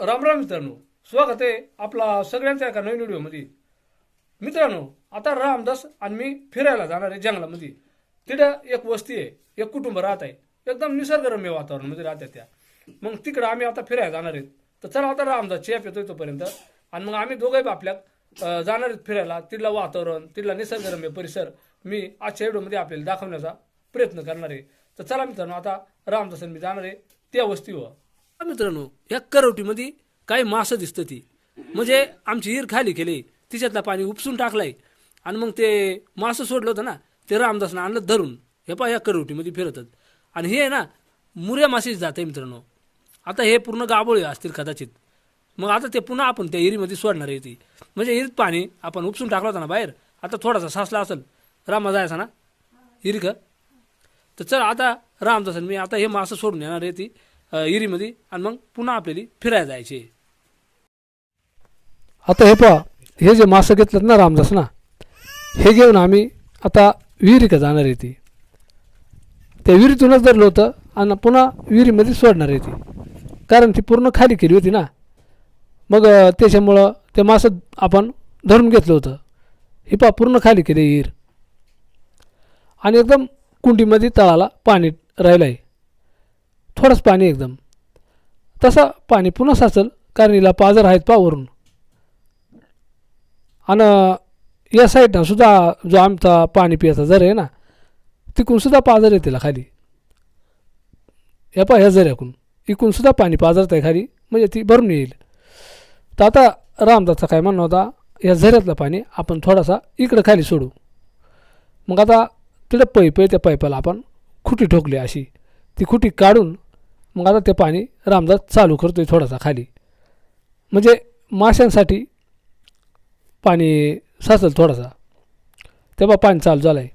राम राम मित्रांनो स्वागत आहे आपला सगळ्यांच्या एका नवीन व्हिडिओमध्ये. मित्रांनो आता रामदास आणि मी फिरायला जाणार आहे जंगलामध्ये. तिथं एक वस्ती आहे एक कुटुंब राहत आहे. एकदम निसर्गरम्य वातावरणामध्ये राहत्या त्या. मग तिकडं आम्ही आता फिरायला जाणार आहेत. तर चला आता रामदास चेप येतोय तोपर्यंत. आणि मग आम्ही दोघंही आपल्या जाणार आहेत फिरायला. तिथलं वातावरण तिथला निसर्गरम्य परिसर मी आजच्या व्हिडिओमध्ये आपल्याला दाखवण्याचा प्रयत्न करणार आहे. तर चला मित्रांनो आता रामदास मी जाणार आहे त्या वस्तीवर. मित्रांनो? या करवटीमध्ये काही मासं दिसतं ती? म्हणजे आमची हिर खाली केली तिच्यातलं पाणी उपसून टाकलाय. आणि मग ते मासं सोडलं होतं ना ते रामदासनं आणलं धरून. हे पहा या करवटीमध्ये फिरतात. आणि हे ना मुऱ्या मासेच जाते आहे मित्रांनो. आता हे पूर्ण गाबोळे असतील कदाचित. मग आता ते पुन्हा आपण त्या हिरीमध्ये सोडणार आहे ती. म्हणजे हिरीत पाणी आपण उपसून टाकलं होतं ना बाहेर आता थोडासा सासला असेल. रामा जायचा ना? हिरी का तर चल आता रामदासन मी आता हे मासं सोडून येणार आहे ती. अ, आणि मग पुन्हा आपल्याला फिरायला जायचे. आता हे पहा हे जे मासं घेतलं ना रामदास ना हे घेऊन आम्ही आता विहिरीकडे जाणार आहे ती. त्या विहिरीतूनच धरलं होतं आणि पुन्हा विहिरीमध्ये सोडणार आहे ती. कारण ती पूर्ण खाली केली होती ना. मग त्याच्यामुळं ते मासं आपण धरून घेतलं होतं. हे पहा पूर्ण खाली केली विहीर. आणि एकदम कुंडीमध्ये तळाला पाणी राहिलं आहे थोडंच पाणी एकदम. तसं पाणी पुन्हा साचल कारण हिला पाजर आहेत पावरून आणि या साईडनं सुद्धा जो आमचा पाणी पियाचा जर आहे ना तिकून सुद्धा पाजर आहे तिला खाली. या पा ह्या झऱ्याकून इकून सुद्धा पाणी पाजरत आहे खाली म्हणजे ती भरून येईल. तर आता रामदासचा काय म्हणणं होता या झऱ्यातलं पाणी आपण थोडासा इकडं खाली सोडू. मग आता तिथं पाईप आहे त्या पाईपाला आपण खुटी ठोकली अशी. ती खुटी काढून मग आता ते पाणी रामदास चालू करतो आहे थोडासा खाली. म्हणजे माशांसाठी पाणी साचल थोडासा. तेव्हा पाणी चालू झालं आहे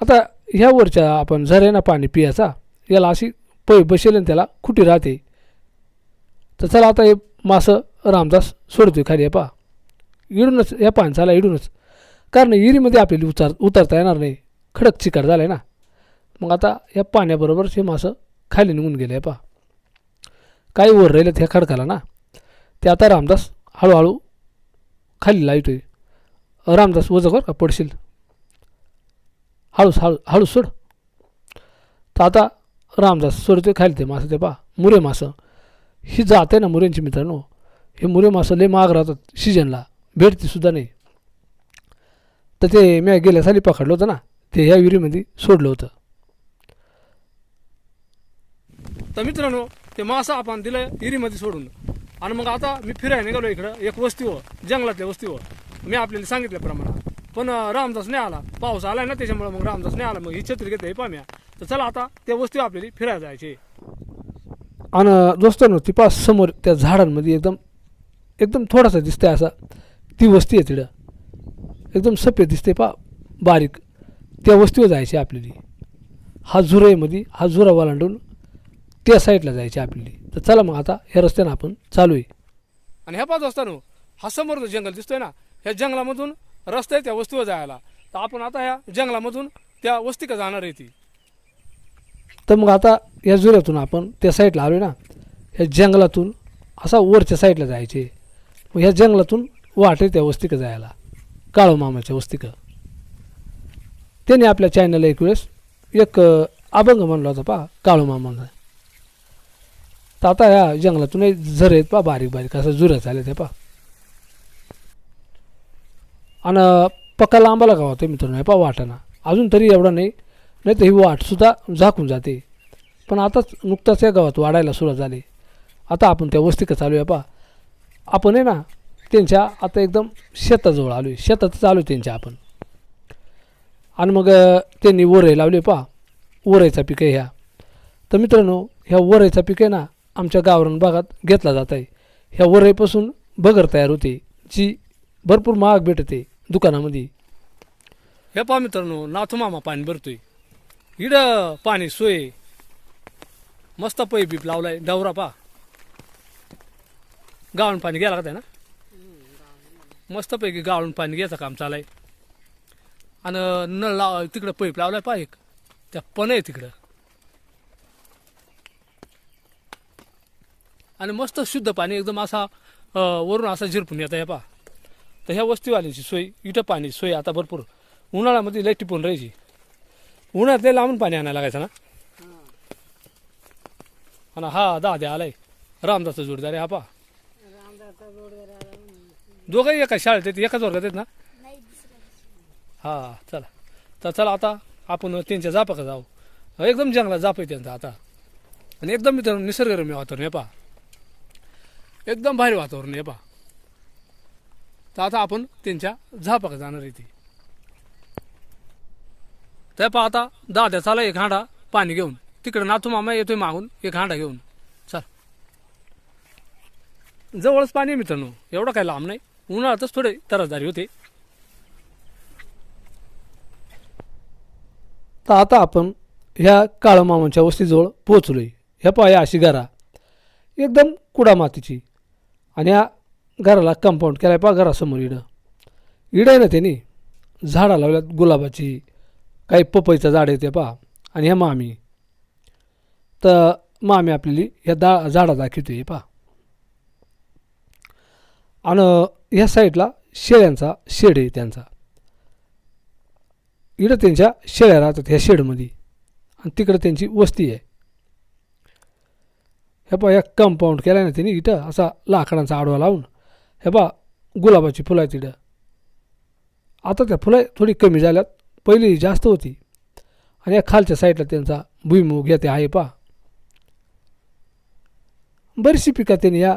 आता ह्या वरच्या आपण झरे ना पाणी पियाचा याला अशी पै बसेल आणि त्याला खुटी राहते? तर चला आता हे मासं रामदास सोडतोय खाली पा इडूनच या पाणसाला इडूनच. कारण विहिरीमध्ये आपल्याला उतार उतरता येणार नाही. खडक चिकार झाला आहे ना. मग आता या पाण्याबरोबर हे मासं खाली निघून गेले पा काही वर राहिलेत ह्या खडकाला ना. ते आता रामदास हळूहळू खाली लावतोय. रामदास वजं कर का पडशील. हळूस हळू हळू सोड. तर आता रामदास सोडते खाली ते मासं ते पा मुरे मासं. ही जात आहे ना मुऱ्यांची मित्रांनो. हे मुरे मासं लय महाग राहतात सीजनला. भेटते सुद्धा नाही. तर ते मी गेल्या साली पकडलं होतं ना. ते ह्या विहिरीमध्ये सोडलं होतं. तर मित्रांनो ते मासं आपण दिलं हिरीमध्ये सोडून. आणि मग आता मी फिरायला निघालो इकडं एक वस्तीवर जंगलातल्या वस्तीवर. मी आपल्याला सांगितल्याप्रमाणे. पण रामदास नाही आला. पाऊस आला ना त्याच्यामुळे मग रामदास नाही आला. मग ही छत्री घेते पाम्या. तर चला आता त्या वस्तीवर आपल्याला फिरायला जायचे. आणि दोस्तांनो ती पास समोर त्या झाडांमध्ये एकदम एकदम थोडासा दिसतंय असा. ती वस्ती आहे तिथं. एकदम सफेद दिसते पा बारीक. त्या वस्तीवर जायची आपल्याला. हा झुराईमध्ये हा झुरा वालांडून त्या साईडला जायची आपल्याला तर चला मग आता ह्या रस्त्यानं आपण चालू आहे आणि ह्या पाच वाजता हा समोर जंगल दिसतोय ना ह्या जंगलामधून रस्ता आहे त्या वस्तीवर जायला. तर आपण आता ह्या जंगलामधून त्या वस्तीका जाणार आहे ती. तर मग आता या झुऱ्यातून आपण त्या साईडला आलो ना ह्या जंगलातून असा वरच्या साईडला जायचे. मग ह्या जंगलातून वाट त्या वस्तिका जायला. काळो मामाच्या वस्तिका त्याने आपल्या चॅनलला एक वेळेस एक अभंग म्हणला होता पा काळो मामाचा. तर आता ह्या जंगलातून एक झर आहेत पा बारीक बारीक असं झुऱ्या झाले ते पा आणि पक्का लांबाला गावात हो आहे मित्रांनो? हे पा वाटाणा. अजून तरी एवढा नाही नाही तर ही वाटसुद्धा झाकून जाते. पण आताच नुकताच या गावात वाढायला सुरुवात झाली. आता आपण त्या वस्तिका चालू आहे पा आपण आहे ना त्यांच्या आता एकदम शेताजवळ आलो आहे शेतात चालू आहे त्यांच्या आपण. आणि मग त्यांनी वरई लावली पा वरईचा पिक आहे ह्या. तर मित्रांनो ह्या वरईचा पिक आहे ना आमच्या गावरान भागात घेतला जात आहे ह्या वरईपासून बगर तयार होते जी भरपूर महाग भेटते दुकानामध्ये. हे पहा मित्रांनो नाथू मामा पाणी भरतोय. इड पाणी सोय. मस्त पै बीप लावलाय डवरा पा गाळून पाणी घ्यायला लागत आहे ना? मस्त पैकी गाळून पाणी घ्यायचं काम चालाय आणि नळ लाव तिकडं पैप लावलाय पा एक. त्या पण आहे तिकडं. आणि मस्त शुद्ध पाणी एकदम असा वरून असा झिरपून येतं हे पा तर ह्या वस्तीवाल्यांची सोय इथं पाणी सोय आता भरपूर. उन्हाळ्यामध्ये लई टिपून राहायची. उन्हाळ्यात लई लांबून पाणी आणायला लागायचं ना? आणि हा दाद्या आलाय. रामदासचा जोडदार आहे हा पा दोघंही एका शाळेत आहेत एकाच वर्गात आहेत ना? हा चला. तर चला आता आपण त्यांच्या जापाका जाऊ. एकदम जंगलात जाप आहे त्यांचा आता. आणि एकदम मित्रांनो निसर्गरम्य वातावरण आहे पा एकदम भारी वातावरण आहे पा तर आता आपण त्यांच्या झापाका जाणार आहे ती तर पहा आता दाद्या चाला एक हांडा पाणी घेऊन. तिकडे नातू मामा येतोय मागून एक हांडा घेऊन. चल. जवळच पाणी मित्रांनो एवढं काय लांब नाही. उन्हाळ्यातच थोडे तरसदारी होते. तर आता आपण ह्या काळमामांच्या वस्तीजवळ पोहोचलोय. ह्या पाया अशी घरा एकदम कुडा मातीची आणि या घराला कंपाऊंड केलाय पा घरासमोर इडं. इडं आहे ना त्यांनी? झाडं लावल्यात गुलाबाची. काही पपईचं झाड येते पा आणि ह्या मामी. तर मामी आपल्याली ह्या दा झाडा दाखवते पा आणि ह्या साईडला शेळ्यांचा शेड आहे त्यांचा. इकडं त्यांच्या शेळ्या राहतात ह्या शेडमध्ये. आणि तिकडं त्यांची वस्ती आहे. हे पहा एक कंपाऊंड केला ना त्यांनी इथं असा लाकडांचा आडवा लावून हे पहा गुलाबाची फुलं आहेत इथं. आता त्या फुलं थोडी कमी झाल्यात पहिली जास्त होती. आणि या खालच्या साईडला त्यांचा भुईमुग या ते आहे पा बरीचशी पिकं त्यांनी या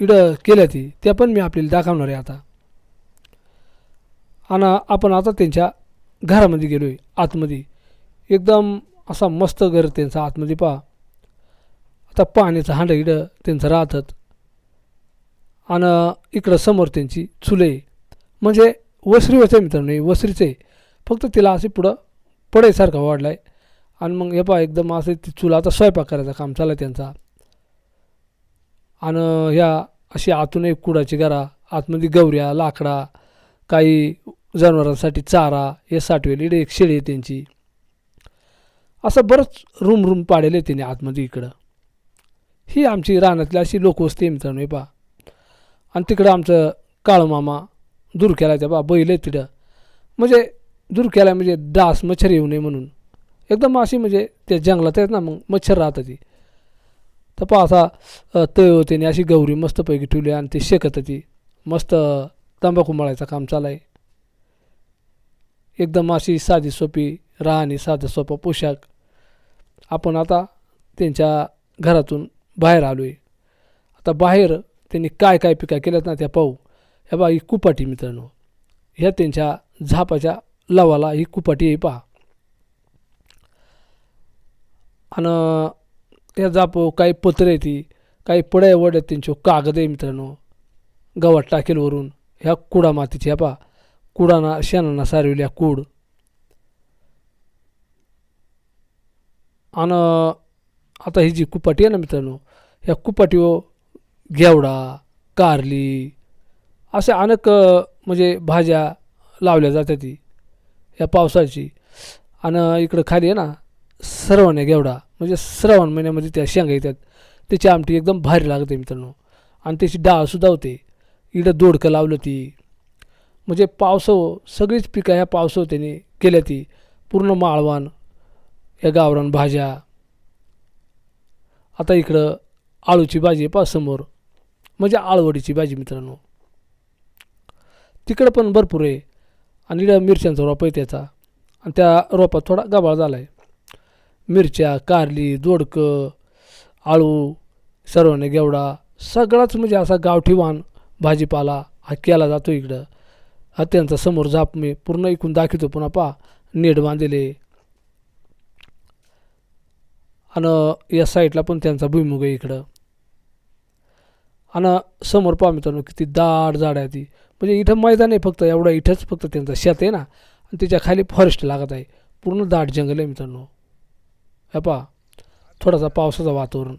इडं केल्या ती त्या पण मी आपल्याला दाखवणार आहे आता. आणि आपण आता त्यांच्या घरामध्ये गेलो आहे आतमध्ये. एकदम असा मस्त घर त्यांचा आतमध्ये पहा. आता पाण्याचं हांडं इडं त्यांचं राहतात. आणि इकडं समोर त्यांची चुले. म्हणजे वसरीवच आहे मित्रांनो वसरीचे वसरीचं. आहे फक्त तिला असे पुढं पडायसारखा वाढला आहे आणि मग हे पहा एकदम असं ती चुला आता स्वयंपाक करायचं काम चाललं आहे त्यांचा. आणि ह्या अशी आतून एक कुडाची घरा आतमध्ये गवऱ्या लाकडा काही जनावरांसाठी चारा हे साठवेल. इकडे एक शेळी आहे त्यांची. असं बरंच रूम रूम पाडेल आहे त्यांनी आतमध्ये इकडं. ही आमची रानातली अशी लोकवस्ती आहे मित्रांनो हे पहा. आणि तिकडं आमचं काळमामा दूर केला त्या बा बैल आहे तिथं. म्हणजे दूर केला म्हणजे डास मच्छर येऊ नये म्हणून. एकदम अशी म्हणजे त्या जंगलात आहेत ना मग मच्छर राहतं ती. तर पहा असा अ, तळ त्याने अशी गौरी मस्तपैकी ठेवली आणि ते शेकत ती मस्त तंबाखू मळायचं काम चालू आहे एकदम अशी साधी सोपी राहणी साधा सोपा पोशाख. आपण आता त्यांच्या घरातून बाहेर आलो आहे आता बाहेर त्यांनी काय काय पिका केल्यात ना त्या पाहू. ह्या बा ही कुपाटी मित्रांनो. ह्या त्यांच्या झापाच्या लवाला ही कुपाटी आहे पहा. आणि या जापो काही पत्रे आहे ती काही पड्या वड्यात त्यांचे कागद आहे मित्रांनो. गवत टाकेलवरून ह्या कुडा मातीची ह्या पहा. कुडाना शेणाना सारविल्या कूड. आणि आता ही जी कुपाटी आहे ना मित्रांनो ह्या कुपाटीओ घेवडा कारली असे अनेक म्हणजे भाज्या लावल्या जातात ती या पावसाची. आणि इकडं खाली आहे ना श्रवण आहे घेवडा. म्हणजे श्रावण महिन्यामध्ये त्या शेंगा येतात. त्याची आमटी एकदम भारी लागते मित्रांनो. आणि त्याची डाळसुद्धा होते. इकडं दोडकं लावलं ती. म्हणजे पावसाव सगळीच पिकं ह्या पावसाव त्यांनी केल्या ती. पूर्ण माळवान या गावरान भाज्या. आता इकडं आळूची भाजी आहे पा समोर. म्हणजे आळवडीची भाजी मित्रांनो. तिकडं पण भरपूर आहे. आणि इकडं मिरच्यांचा रोप आहे त्याचा. आणि त्या रोपात थोडा गबाळ झाला आहे मिरच्या कारली दोडकं आळू सर्वांनी गेवडा सगळाच म्हणजे असा गावठी वाहन भाजीपाला हा केला जातो इकडं. हा त्यांचा समोर जाप मी पूर्ण इकून दाखवतो पुन्हा पा नेट बांधलेले. आणि या साईडला पण त्यांचा भुईमुग आहे इकडं. आणि समोर पहा मित्रांनो किती दाट झाड आहे ती. म्हणजे इथं मैदान आहे फक्त एवढं इथंच फक्त त्यांचं शेत आहे ना. आणि त्याच्याखाली फॉरेस्ट लागत आहे. पूर्ण दाट जंगल आहे मित्रांनो. हे पहा थोडासा पावसाचं वातावरण.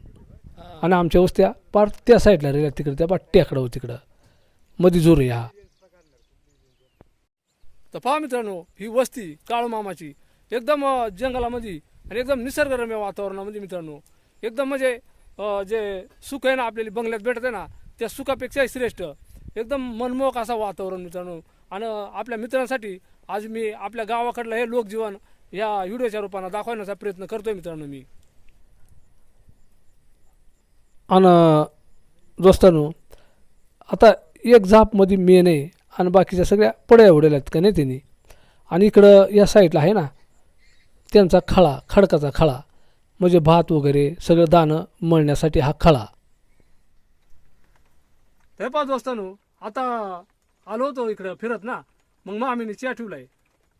आणि आमच्या वस्त्या पार त्या साईडला राहिल्या तिकडे त्या पा टेकडं हो तिकडं. मध्ये जोर या तर पहा मित्रांनो ही वस्ती काळूमामाची. एकदम जंगलामध्ये आणि एकदम निसर्गरम्य वातावरणामध्ये मित्रांनो. एकदम म्हणजे जे सुख आहे ना आपल्याला बंगल्यात भेटत आहे ना त्या सुखापेक्षाही श्रेष्ठ. एकदम मनमोहक असा वातावरण मित्रांनो. आणि आपल्या मित्रांसाठी आज मी आपल्या गावाकडलं हे लोकजीवन या व्हिडिओच्या रूपानं दाखवण्याचा प्रयत्न करतोय मित्रांनो मी. आणि दोस्तांनो आता एक झापमध्ये मेन आहे आणि बाकीच्या सगळ्या पड्या उडेल्या आहेत का नाही त्यांनी आणि इकडं या साईडला आहे ना त्यांचा खळा खडकाचा खळा म्हणजे भात वगैरे सगळं दाणं मळण्यासाठी हा खळा. तर पाच वाजता वाजतानो आता आलो होतो इकडं फिरत ना मग मामीने चिया ठेवलाय.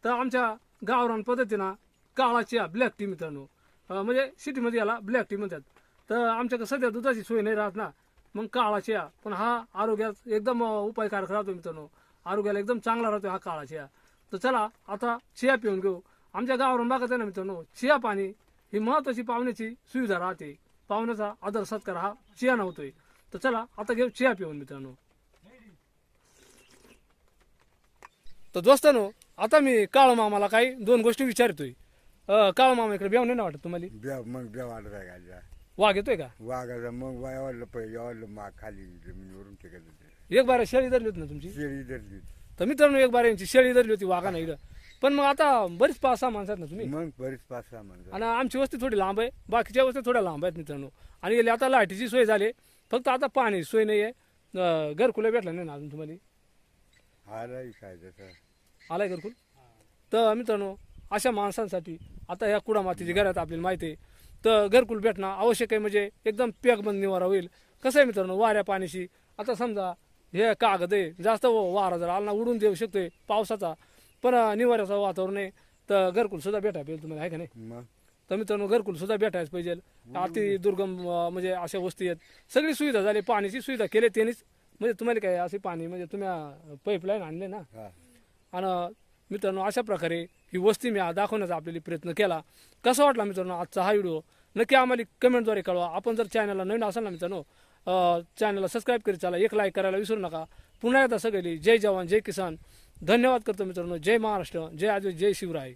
तर आमच्या गावरान पद्धतीनं काळा चिया ब्लॅक टी मित्रांनो. म्हणजे सिटीमध्ये याला ब्लॅक टी म्हणतात. तर आमच्याकडे सध्या दुधाची सोय नाही राहत ना मग काळा चिया पण हा आरोग्यात एकदम उपायकारक राहतो मित्रांनो. आरोग्याला एकदम चांगला राहतो हा काळा चिया तर चला आता चिया पिऊन घेऊ. आमच्या गावावरून बघत आहे ना मित्रांनो चिया पाणी ही महत्वाची पाहुण्याची सुविधा राहते. पाहुण्याचा आदर सत्कार हा चिया होतोय. तर चला आता घेऊ चिया पिऊन मित्रांनो. तर दोस्तानो आता मी काळ मामाला काही दोन गोष्टी विचारतोय. अं, काळ मामा इकडे बेव नाही ना वाटत तुम्हाला. बेव मग बेव आलं आहे का? वाघ येतोय का? वाघाचा मग खाली जमिनीवरून एक बार शेळी धरली होती ना तुमची? शेळी धरली तर मित्रांनो एक बार यांची शेळी धरली होती वाघानं इकडं. पण मग आता बरीच पाच सहा माणसं आहेत ना तुम्ही? मग बरीच पाच सहा माणसं आणि आमची वस्ती थोडी लांब आहे. बाकीच्या वस्ती थोड्या लांब आहेत मित्रांनो. आणि गेली आता लाईटीची सोय झाली. फक्त आता पाणी सोय नाही आहे घरकुलं भेटलं नाही ना अजून तुम्हाला. आलाय काय आलाय घरकुल? तर मित्रांनो अशा माणसांसाठी आता या कुडा मातीची घरात आपल्याला माहिती आहे. तर घरकुल भेटणं आवश्यक आहे. म्हणजे एकदम पॅकबंद निवारा होईल. कसं आहे मित्रांनो वाऱ्या पाण्याशी. आता समजा हे कागद आहे. जास्त वारा जर आला उडून देऊ शकतोय पावसाचा. पण निवाऱ्याचं वातावरण आहे. तर घरकुल सुद्धा भेटायला पाहिजे तुम्हाला आहे का नाही? मग? तर मित्रांनो घरकुल सुद्धा भेटायच पाहिजे. अति दुर्गम अं, म्हणजे अशा वस्ती आहेत. सगळी सुविधा झाली पाण्याची सुविधा केली त्यांनीच. म्हणजे तुम्हाला काय असे पाणी म्हणजे तुम्ही पाईपलाईन आणले ना? हा. आणि मित्रांनो अशा प्रकारे ही वस्ती मी आज दाखवण्याचा आपल्याला प्रयत्न केला. कसा वाटला मित्रांनो आजचा हा व्हिडिओ? नक्की आम्हाला कमेंटद्वारे कळवा. आपण जर चॅनलला नवीन असाल ना मित्रांनो चॅनलला सबस्क्राईब करीत चला. एक लाईक करायला विसरू नका. पुन्हा एकदा सगळी जय जवान जय किसान. धन्यवाद करतो मित्रांनो. जय महाराष्ट्र. जय आजो जय शिवराय.